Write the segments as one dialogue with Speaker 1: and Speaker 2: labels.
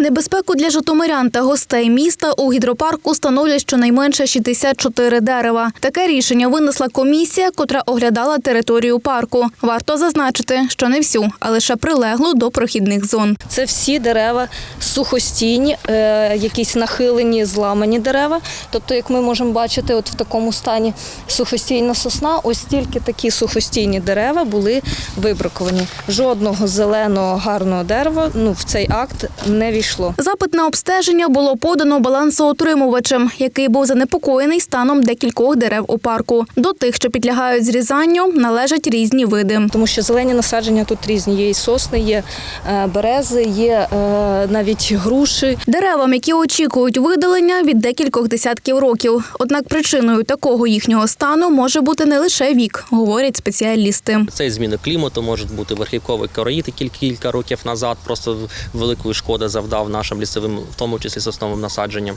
Speaker 1: Небезпеку для житомирян та гостей міста у гідропарку становлять щонайменше 64 дерева. Таке рішення винесла комісія, котра оглядала територію парку. Варто зазначити, що не всю, а лише прилеглу до прохідних зон.
Speaker 2: Це всі дерева сухостійні, е, якісь нахилені, зламані дерева. Тобто, як ми можемо бачити, от в такому стані сухостійна сосна, ось тільки такі сухостійні дерева були вибраковані. Жодного зеленого гарного дерева ну, в цей акт не війшло.
Speaker 1: Запит на обстеження було подано балансоутримувачем, який був занепокоєний станом декількох дерев у парку. До тих, що підлягають зрізанню, належать різні види.
Speaker 2: Тому що зелені насадження тут різні. Є і сосни, є е, берези, є е, навіть груші.
Speaker 1: Деревам, які очікують видалення від декількох десятків років. Однак причиною такого їхнього стану може бути не лише вік, говорять спеціалісти.
Speaker 3: Це і зміни клімату, можуть бути верхівковий короїд, кілька років назад просто великої шкоди завдав нашим лісовим, в тому числі сосновим насадженням.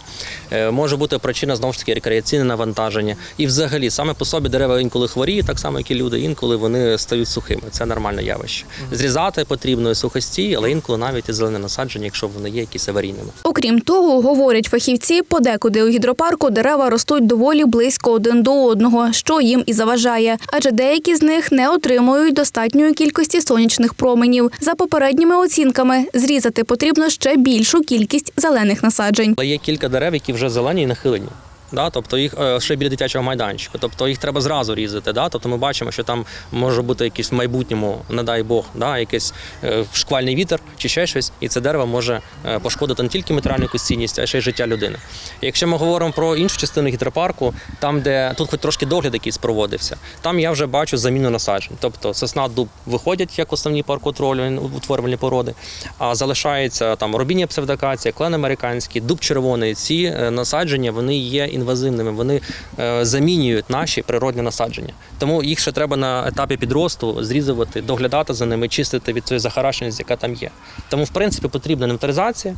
Speaker 3: Е, Може бути причина знову ж таки рекреаційне навантаження. І взагалі саме по собі дерева інколи хворіють, так само як і люди, інколи вони стають сухими. Це нормальне явище. Зрізати потрібно і сухості, але інколи навіть і зелене насадження, якщо вони є якісь аварійними.
Speaker 1: Окрім того, говорять фахівці, подекуди у гідропарку дерева ростуть доволі близько один до одного, що їм і заважає, адже деякі з них не отримують достатньої кількості сонячних променів. За попередніми оцінками, зрізати потрібно ще більшу кількість зелених насаджень.
Speaker 3: Але є кілька дерев, які вже зелені і нахилені. Да, тобто їх е, ще біля дитячого майданчика, тобто їх треба зразу різати. Да? Тобто ми бачимо, що там може бути якийсь в майбутньому, не дай Бог, да? якийсь е, шквальний вітер чи ще щось, і це дерево може е, пошкодити не тільки матеріальну цінність, а ще й життя людини. Якщо ми говоримо про іншу частину гідропарку, там, де тут хоч трошки догляд якийсь проводився, там я вже бачу заміну насаджень. Тобто сосна дуб виходять як основні паркотролю утворювальні породи, а залишається там рубінія псевдокація, клен американський, дуб червоний. Ці насадження вони є інвазивними, вони е, замінюють наші природні насадження. Тому їх ще треба на етапі підросту зрізувати, доглядати за ними, чистити від цієї захарашеності, яка там є. Тому, в принципі, потрібна інвентаризація.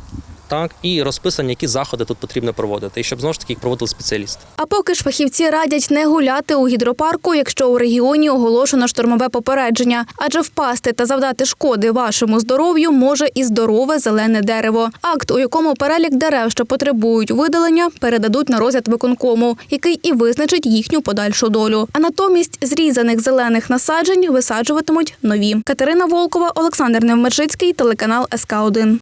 Speaker 3: Так, і розписані, які заходи тут потрібно проводити, і щоб знову ж таки їх проводили спеціалісти.
Speaker 1: А поки ж фахівці радять не гуляти у гідропарку, якщо у регіоні оголошено штормове попередження, адже впасти та завдати шкоди вашому здоров'ю може і здорове зелене дерево. Акт, у якому перелік дерев, що потребують видалення, передадуть на розгляд виконкому, який і визначить їхню подальшу долю. А натомість зрізаних зелених насаджень висаджуватимуть нові. Катерина Волкова, Олександр Невмержицький, телеканал СК 1